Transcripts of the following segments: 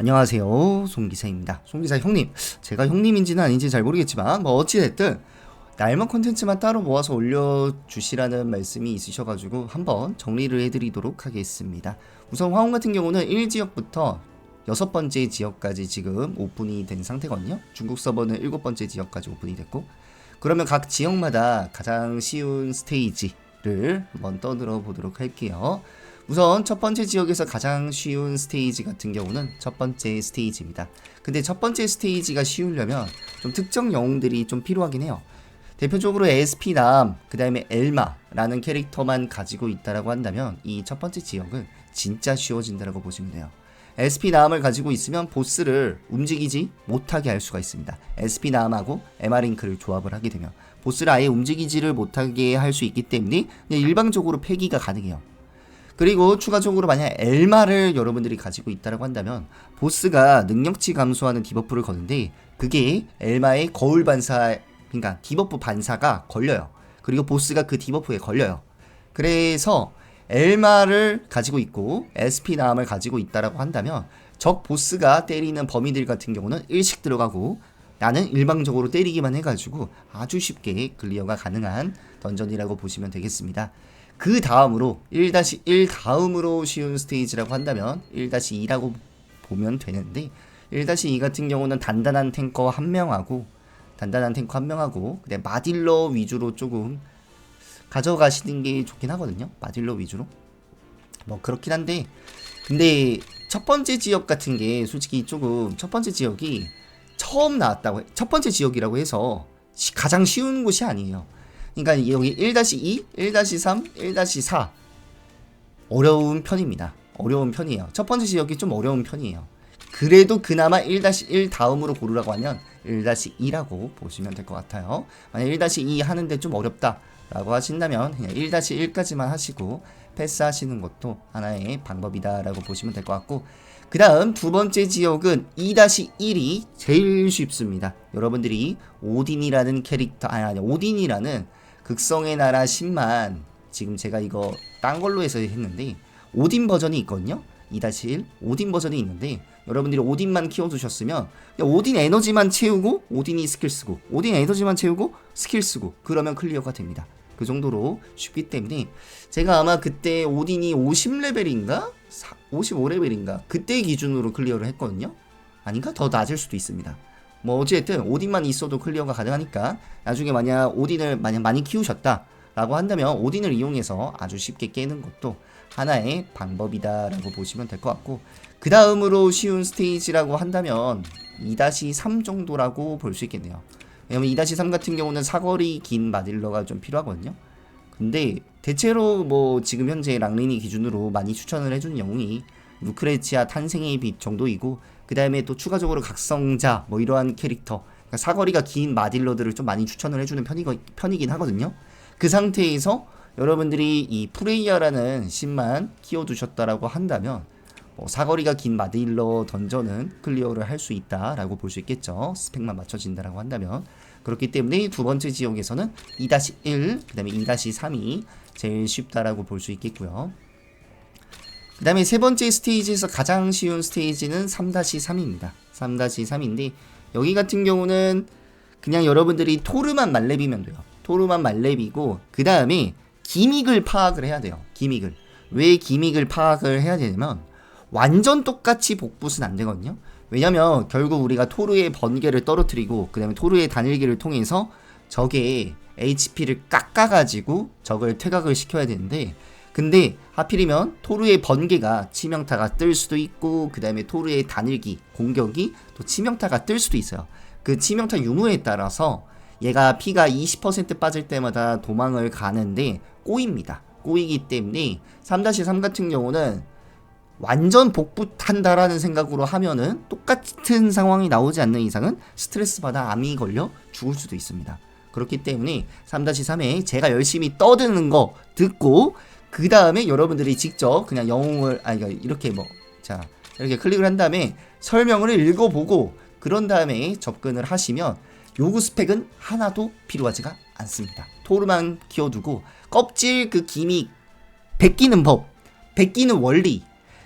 안녕하세요. 송기사입니다. 송기사 형님. 제가 형님인지는 아닌지 잘 모르겠지만 뭐 어찌됐든 날만 콘텐츠만 따로 모아서 올려주시라는 말씀이 있으셔가지고 한번 정리를 해드리도록 하겠습니다. 우선 화원 같은 경우는 1지역부터 여섯 번째 지역까지 지금 오픈이 된 상태거든요. 중국 서버는 일곱 번째 지역까지 오픈이 됐고 그러면 각 지역마다 가장 쉬운 스테이지를 한번 떠들어 보도록 할게요 우선 첫 번째 지역에서 가장 쉬운 스테이지 같은 경우는 첫 번째 스테이지입니다. 근데 첫 번째 스테이지가 쉬우려면 좀 특정 영웅들이 좀 필요하긴 해요. 대표적으로 SP남, 그 다음에 엘마라는 캐릭터만 가지고 있다라고 한다면 이 첫 번째 지역은 진짜 쉬워진다라고 보시면 돼요. SP남을 가지고 있으면 보스를 움직이지 못하게 할 수가 있습니다. SP남하고 에마링크를 조합을 하게 되면 보스를 아예 움직이지를 못하게 할 수 있기 때문에 그냥 일방적으로 폐기가 가능해요. 그리고 추가적으로 만약 엘마를 여러분들이 가지고 있다고 한다면 보스가 능력치 감소하는 디버프를 거는데 그게 엘마의 거울 반사 그러니까 디버프 반사가 걸려요. 그리고 보스가 그 디버프에 걸려요. 그래서 엘마를 가지고 있고 SP 나함을 가지고 있다라고 한다면 적 보스가 때리는 범위들 같은 경우는 일식 들어가고 나는 일방적으로 때리기만 해가지고 아주 쉽게 클리어가 가능한 던전이라고 보시면 되겠습니다. 그 다음으로 1-1 다음으로 쉬운 스테이지라고 한다면 1-2라고 보면 되는데 1-2 같은 경우는 단단한 탱커 한 명하고 단단한 탱커 한 명하고 그다음 마딜러 위주로 조금 가져가시는 게 좋긴 하거든요. 마딜러 위주로. 뭐 그렇긴 한데 근데 첫 번째 지역 같은 게 솔직히 조금 첫 번째 지역이 처음 나왔다고 해, 첫 번째 지역이라고 해서 시, 가장 쉬운 곳이 아니에요. 그러니까 여기 1-2, 1-3, 1-4 어려운 편입니다. 어려운 편이에요. 첫 번째 지역이 좀 어려운 편이에요. 그래도 그나마 1-1 다음으로 고르라고 하면 1-2라고 보시면 될 것 같아요. 만약 1-2 하는데 좀 어렵다 라고 하신다면 그냥 1-1까지만 하시고 패스하시는 것도 하나의 방법이다 라고 보시면 될 것 같고 그 다음 두 번째 지역은 2-1이 제일 쉽습니다. 여러분들이 오딘이라는 캐릭터 아니 아니 오딘이라는 극성의 나라 10만. 지금 제가 이거 딴 걸로 해서 했는데 오딘 버전이 있거든요. 2-1 오딘 버전이 있는데 여러분들이 오딘만 키워두셨으면 오딘 에너지만 채우고 오딘이 스킬 쓰고 오딘 에너지만 채우고 스킬 쓰고 그러면 클리어가 됩니다. 그 정도로 쉽기 때문에 제가 아마 그때 오딘이 50레벨인가? 55레벨인가? 그때 기준으로 클리어를 했거든요. 아닌가? 더 낮을 수도 있습니다 뭐 어쨌든 오딘만 있어도 클리어가 가능하니까 나중에 만약 오딘을 만약 많이 키우셨다 라고 한다면 오딘을 이용해서 아주 쉽게 깨는 것도 하나의 방법이다라고 보시면 될 것 같고 그 다음으로 쉬운 스테이지라고 한다면 2-3 정도라고 볼 수 있겠네요. 왜냐면 2-3 같은 경우는 사거리 긴 마딜러가 좀 필요하거든요. 근데 대체로 뭐 지금 현재 랑린이 기준으로 많이 추천을 해주는 영웅이 루크레치아 탄생의 빛 정도이고 그 다음에 또 추가적으로 각성자 뭐 이러한 캐릭터 그러니까 사거리가 긴 마딜러들을 좀 많이 추천을 해주는 편이, 편이긴 하거든요. 그 상태에서 여러분들이 이 프레이야라는 신만 키워두셨다라고 한다면 뭐 사거리가 긴 마딜러 던전은 클리어를 할 수 있다라고 볼 수 있겠죠. 스펙만 맞춰진다라고 한다면. 그렇기 때문에 두 번째 지역에서는 2-1 그 다음에 2-3이 제일 쉽다라고 볼 수 있겠고요 그 다음에 세 번째 스테이지에서 가장 쉬운 스테이지는 3-3입니다. 3-3인데 여기 같은 경우는 그냥 여러분들이 토르만 말렙이면 돼요. 토르만 말렙이고 그 다음에 기믹을 파악을 해야 돼요. 기믹을. 왜 기믹을 파악을 해야 되냐면 완전 똑같이 복붙은 안 되거든요. 왜냐면 결국 우리가 토르의 번개를 떨어뜨리고 그 다음에 토르의 단일기를 통해서 적의 HP를 깎아가지고 적을 퇴각을 시켜야 되는데 근데 하필이면 토르의 번개가 치명타가 뜰 수도 있고 그 다음에 토르의 단일기 공격이 또 치명타가 뜰 수도 있어요. 그 치명타 유무에 따라서 얘가 피가 20% 빠질 때마다 도망을 가는데 꼬입니다. 꼬이기 때문에 3-3 같은 경우는 완전 복붙한다라는 생각으로 하면은 똑같은 상황이 나오지 않는 이상은 스트레스 받아 암이 걸려 죽을 수도 있습니다. 그렇기 때문에 3-3에 제가 열심히 떠드는 거 듣고 그 다음에 여러분들이 직접 그냥 영웅을 아 이렇게 뭐 자 이렇게 클릭을 한 다음에 설명을 읽어보고 그런 다음에 접근을 하시면 요구 스펙은 하나도 필요하지가 않습니다. 토르만 키워두고 껍질 그 기믹 벗기는 법, 벗기는 원리,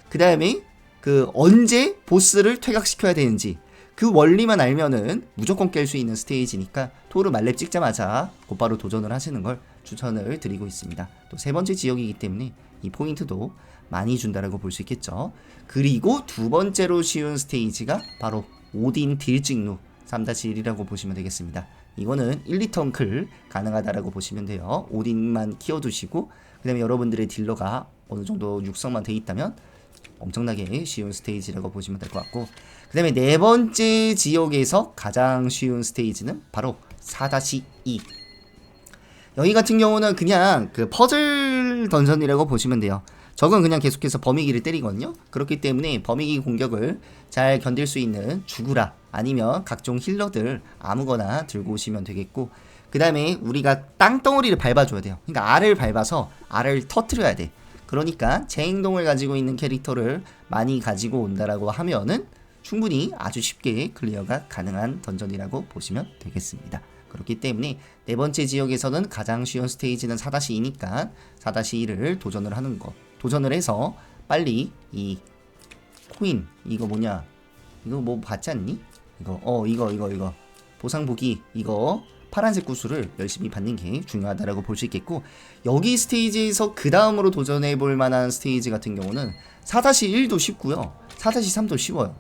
그 다음에 그 언제 보스를 퇴각시켜야 되는지 그 원리만 알면은 무조건 깰 수 있는 스테이지니까 토르 말렙 찍자마자 곧바로 도전을 하시는 걸 추천을 드리고 있습니다. 또 세 번째 지역이기 때문에 이 포인트도 많이 준다라고 볼 수 있겠죠. 그리고 두 번째로 쉬운 스테이지가 바로 오딘 딜직루 3-1이라고 보시면 되겠습니다. 이거는 1, 2턴 클 가능하다라고 보시면 돼요. 오딘만 키워두시고 그 다음에 여러분들의 딜러가 어느 정도 육성만 돼 있다면 엄청나게 쉬운 스테이지라고 보시면 될 것 같고 그 다음에 네 번째 지역에서 가장 쉬운 스테이지는 바로 4-2 여기 같은 경우는 그냥 그 퍼즐 던전이라고 보시면 돼요. 적은 그냥 계속해서 범위기를 때리거든요. 그렇기 때문에 범위기 공격을 잘 견딜 수 있는 주구라 아니면 각종 힐러들 아무거나 들고 오시면 되겠고 그 다음에 우리가 땅덩어리를 밟아줘야 돼요. 그러니까 알을 밟아서 알을 터트려야 돼. 그러니까 제 행동을 가지고 있는 캐릭터를 많이 가지고 온다라고 하면은 충분히 아주 쉽게 클리어가 가능한 던전이라고 보시면 되겠습니다. 그렇기 때문에 네 번째 지역에서는 가장 쉬운 스테이지는 4-2니까 4-2를 도전을 하는 거. 도전을 해서 빨리 이 코인 이거 뭐냐? 이거 뭐 받지 않니? 이거 어 이거 이거 이거 보상복이 이거 파란색 구슬을 열심히 받는 게 중요하다라고 볼 수 있겠고 여기 스테이지에서 그 다음으로 도전해 볼 만한 스테이지 같은 경우는 4-1도 쉽고요 4-3도 쉬워요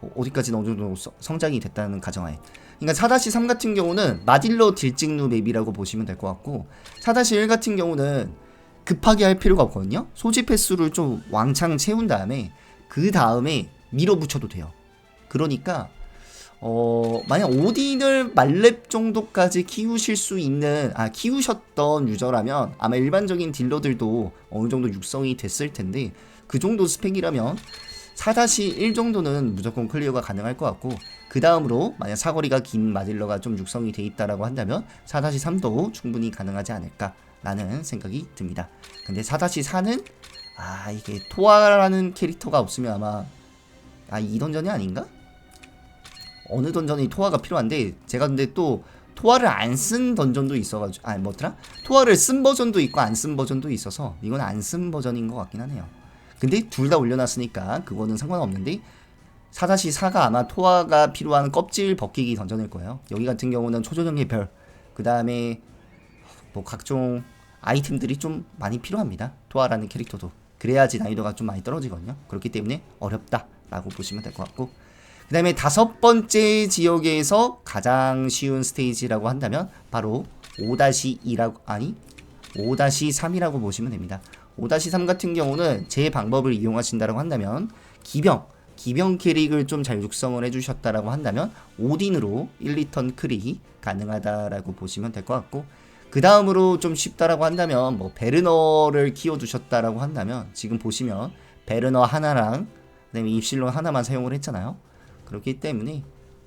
어, 어디까지는 어느 정도 서- 성장이 됐다는 가정하에 그러니까 4-3 같은 경우는 마딜러 딜찍루 맵이라고 보시면 될 것 같고 4-1 같은 경우는 급하게 할 필요가 없거든요. 소지 횟수를 좀 왕창 채운 다음에 그 다음에 밀어붙여도 돼요. 그러니까 어, 만약 오딘을 말렙 정도까지 키우실 수 있는, 아, 키우셨던 유저라면 아마 일반적인 딜러들도 어느 정도 육성이 됐을 텐데, 그 정도 스펙이라면 4-1 정도는 무조건 클리어가 가능할 것 같고, 그 다음으로 만약 사거리가 긴 마딜러가 좀 육성이 돼 있다라고 한다면 4-3도 충분히 가능하지 않을까라는 생각이 듭니다. 근데 4-4는, 아, 이게 토아라는 캐릭터가 없으면 아마, 아, 이 던전이 아닌가? 어느 던전이 토화가 필요한데 제가 근데 또 토화를 안 쓴 던전도 있어가지고 아 뭐더라 토화를 쓴 버전도 있고 안 쓴 버전도 있어서 이건 안 쓴 버전인 것 같긴 하네요 근데 둘 다 올려놨으니까 그거는 상관없는데 4-4가 아마 토화가 필요한 껍질 벗기기 던전일 거예요. 여기 같은 경우는 초조정의 별 그 다음에 뭐 각종 아이템들이 좀 많이 필요합니다. 토화라는 캐릭터도. 그래야지 난이도가 좀 많이 떨어지거든요. 그렇기 때문에 어렵다 라고 보시면 될 것 같고. 그 다음에 다섯 번째 지역에서 가장 쉬운 스테이지라고 한다면 바로 5-2라고 아니 5-3이라고 보시면 됩니다. 5-3 같은 경우는 제 방법을 이용하신다고 한다면 기병 기병 캐릭을 좀 잘 육성을 해주셨다라고 한다면 오딘으로 1, 2턴 클이 가능하다라고 보시면 될 것 같고 그 다음으로 좀 쉽다라고 한다면 뭐 베르너를 키워두셨다라고 한다면 지금 보시면 베르너 하나랑 그다음에 입실론 하나만 사용을 했잖아요. 그렇기 때문에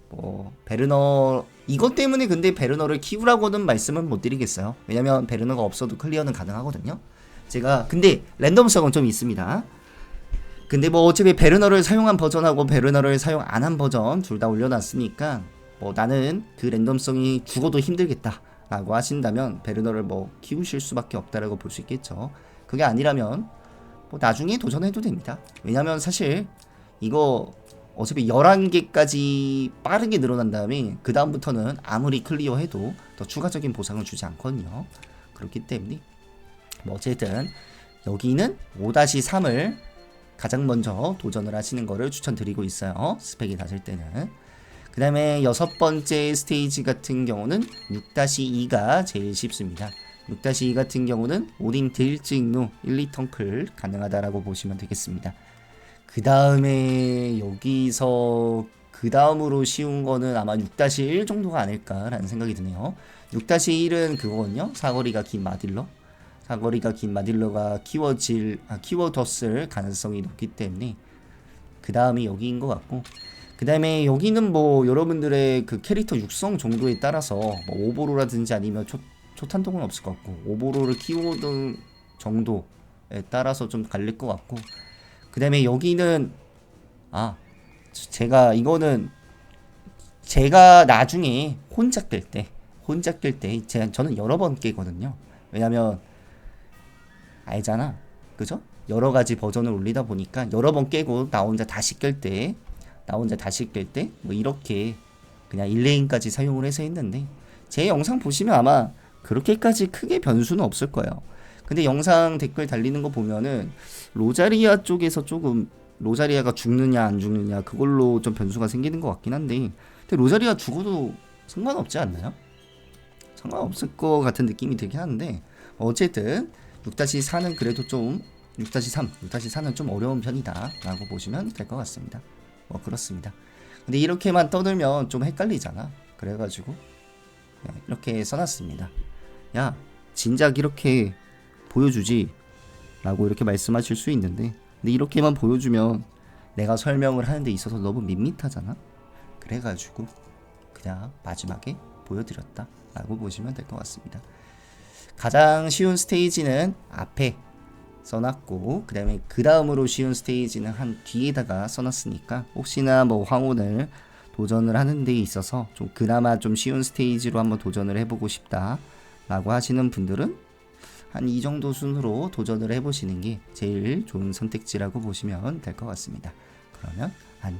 뭐 베르너 이것 때문에 근데 베르너를 키우라고는 말씀은 못 드리겠어요. 왜냐면 베르너가 없어도 클리어는 가능하거든요. 제가 근데 랜덤성은 좀 있습니다. 근데 뭐 어차피 베르너를 사용한 버전하고 베르너를 사용 안 한 버전 둘 다 올려놨으니까 뭐 나는 그 랜덤성이 죽어도 힘들겠다 라고 하신다면 베르너를 뭐 키우실 수밖에 없다라고 볼 수 있겠죠. 그게 아니라면 뭐 나중에 도전해도 됩니다. 왜냐면 사실 이거 어차피 11개까지 빠르게 늘어난 다음에 그 다음부터는 아무리 클리어해도 더 추가적인 보상을 주지 않거든요. 그렇기 때문에 뭐 어쨌든 여기는 5-3을 가장 먼저 도전을 하시는 거를 추천드리고 있어요. 스펙이 낮을 때는. 그 다음에 여섯 번째 스테이지 같은 경우는 6-2가 제일 쉽습니다. 6-2 같은 경우는 오딘 딜찍루 1, 2턴클 가능하다라고 보시면 되겠습니다. 그 다음에 여기서 그 다음으로 쉬운 거는 아마 6-1 정도가 아닐까라는 생각이 드네요. 6-1은 그거거든요. 사거리가 긴 마딜러. 사거리가 긴 마딜러가 키워질, 아, 키워뒀을 가능성이 높기 때문에 그 다음이 여기인 것 같고 그 다음에 여기는 뭐 여러분들의 그 캐릭터 육성 정도에 따라서 뭐 오보로라든지 아니면 초, 초탄동은 없을 것 같고 오보로를 키워둔 정도에 따라서 좀 갈릴 것 같고 그 다음에 여기는 아 제가 이거는 제가 나중에 혼자 깰 때 혼자 깰 때 저는 여러 번 깨거든요. 왜냐면 알잖아 그죠 여러 가지 버전을 올리다 보니까 여러 번 깨고 나 혼자 다시 깰 때, 나 혼자 다시 깰 때, 뭐 이렇게 그냥 1레인까지 사용을 해서 했는데, 제 영상 보시면 아마 그렇게까지 크게 변수는 없을 거예요. 근데 영상 댓글 달리는 거 보면은 로자리아 쪽에서 조금 로자리아가 죽느냐 안 죽느냐 그걸로 좀 변수가 생기는 것 같긴 한데 근데 로자리아 죽어도 상관없지 않나요? 상관없을 것 같은 느낌이 들긴 하는데 어쨌든 6-4는 그래도 좀 6-3, 6-4는 좀 어려운 편이다 라고 보시면 될 것 같습니다. 뭐 그렇습니다. 근데 이렇게만 떠들면 좀 헷갈리잖아. 그래가지고 네, 이렇게 써놨습니다. 야 진작 이렇게 보여주지 라고 이렇게 말씀하실 수 있는데 근데 이렇게만 보여주면 내가 설명을 하는 데 있어서 너무 밋밋하잖아? 그래가지고 그냥 마지막에 보여드렸다 라고 보시면 될 것 같습니다 가장 쉬운 스테이지는 앞에 써놨고 그 다음에 그 다음으로 쉬운 스테이지는 한 뒤에다가 써놨으니까 혹시나 뭐 황혼을 도전을 하는 데 있어서 좀 그나마 좀 쉬운 스테이지로 한번 도전을 해보고 싶다 라고 하시는 분들은 한 이 정도 순으로 도전을 해보시는 게 제일 좋은 선택지라고 보시면 될 것 같습니다. 그러면 한